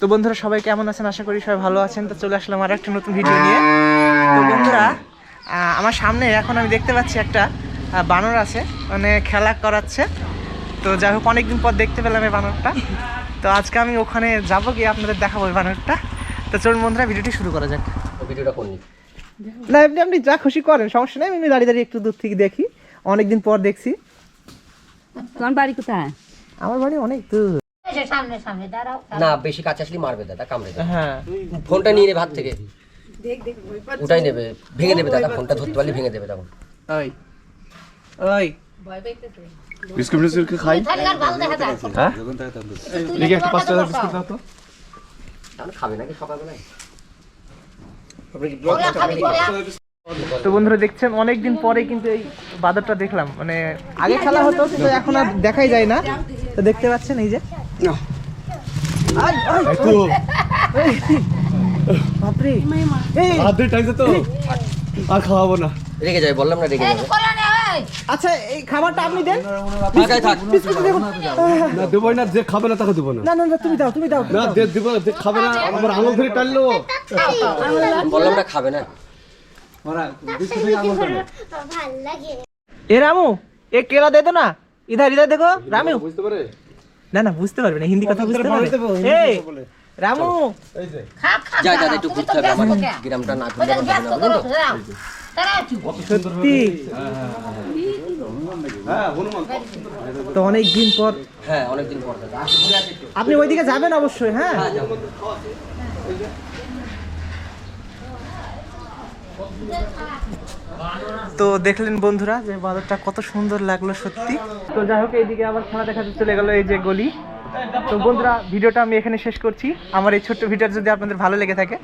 তো। বন্ধুরা সবাই কেমন আছেন? আশা করি সবাই ভালো আছেন। তো চলে আসলাম আর একটা নতুন ভিডিও নিয়ে। তো বন্ধুরা আমার সামনে এখন আমি দেখতে পাচ্ছি একটা বানর আছে। মানে খেলা করাচ্ছে। তো যাই হোক অনেকদিন পর দেখতে পেলাম এই বানরটা। তো আজকে আমি ওখানে যাব গিয়ে আপনাদের দেখাবো এই বানরটা। তো চলুন বন্ধুরা ভিডিওটি শুরু করা যাক। ভিডিওটা করনি না এমনি আপনি যা খুশি করেন সমস্যা নেই। আমি দাঁড়িয়ে দাঁড়িয়ে একটু দূর থেকে দেখি। অনেকদিন পর দেখছি। তোমার বাড়ি কোথায়? আমার বাড়ি অনেক দূর। সামনে সামনে দাঁড়াও না বেশি কাছে আসলে মারবে দাদা কামড়ে দেবে। হ্যাঁ। ফোনটা নিয়ে নেবে হাত থেকে। ওটাই নেবে ভেঙে দেবে দাদা ফোনটা ধরতে পারলে ভেঙে দেবে তখন। ওই ওই। বিস্কুট বিস্কুট খাই? হ্যাঁ? লিখে একটা পাঁচ টাকার বিস্কুট দাও তো। খাবে নাকি সকালবেলায়? তো বন্ধুরা দেখছেন অনেকদিন পরে কিন্তু এই বাদরটা দেখলাম মানে আগে খেলা হতো কিন্তু এখন আর দেখাই যায় না। তো দেখতে পাচ্ছেন এই যে। বাপরে। তো। আর খাওয়াবো না। রেগে যাবে বললাম না রেগে যাবে কোলা নে ওই আচ্ছা এই খাবারটা আপনি দেন। ফাঁকায় থাক না দেবো। না যে খাবে না তাকে দেবো না। না না না তুমি দাও তুমি দাও। না যে দেবো যে খাবে না আমার আঙুল ধরে টানলো। বললাম না খাবে না। এ রামু এ কেলা দে দো না। ইধার ইধার দেখো রামু। বুঝতে পারে? না না বুঝতে পারবে না হিন্দি কথা বুঝতে পারবে। এই রামু। খা খা যা যা একটু ঘুরতে হবে আমার গ্রামটা না ঘুরলে না। করো বুঝলেন তো? দাঁড়াও দাঁড়াও একটু। সত্যি তো অনেক দিন পর হ্যাঁ অনেকদিন পর। আপনি ওইদিকে যাবেন অবশ্যই হ্যাঁ। হ্যাঁ তো দেখলেন বন্ধুরা যে বাজারটা কত সুন্দর লাগল সত্যি। তো যাই হোক, এইদিকে আবার খেলা দেখাতে চলে গেলো এই যে গলি। তো বন্ধুরা, ভিডিওটা আমি এখানে শেষ করছি। আমার এই ছোট্ট ভিডিওটা যদি আপনাদের ভালো লেগে থাকে,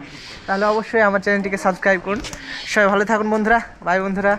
তাহলে অবশ্যই আমার চ্যানেলটিকে সাবস্ক্রাইব করুন। সবাই ভালো থাকুন বন্ধুরা। বাই বন্ধুরা।